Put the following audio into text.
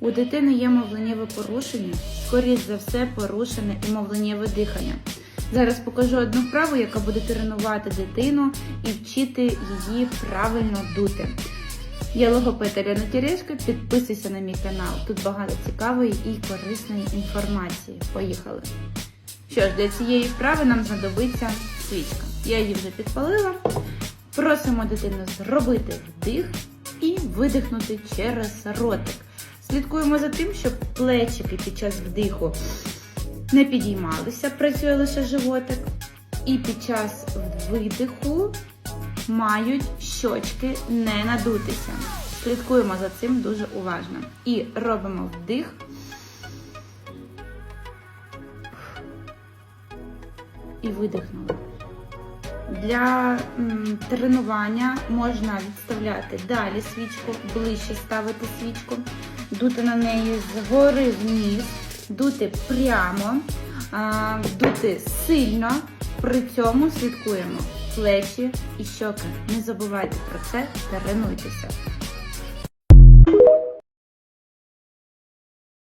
У дитини є мовленнєве порушення, скоріш за все, порушене і мовленнєве дихання. Зараз покажу одну вправу, яка буде тренувати дитину і вчити її правильно дути. Я логопед Альона Терешко, підписуйся на мій канал. Тут багато цікавої і корисної інформації. Поїхали! Що ж, для цієї вправи нам знадобиться свічка. Я її вже підпалила. Просимо дитину зробити вдих і видихнути через ротик. Слідкуємо за тим, щоб плечики під час вдиху не підіймалися, працює лише животик. І під час видиху мають щочки не надутися. Слідкуємо за цим дуже уважно. І робимо вдих. І видихнули. Для тренування можна відставляти далі свічку, ближче ставити свічку, дути на неї згори вниз, дути прямо, дути сильно. При цьому слідкуємо плечі і щоки. Не забувайте про це, тренуйтеся.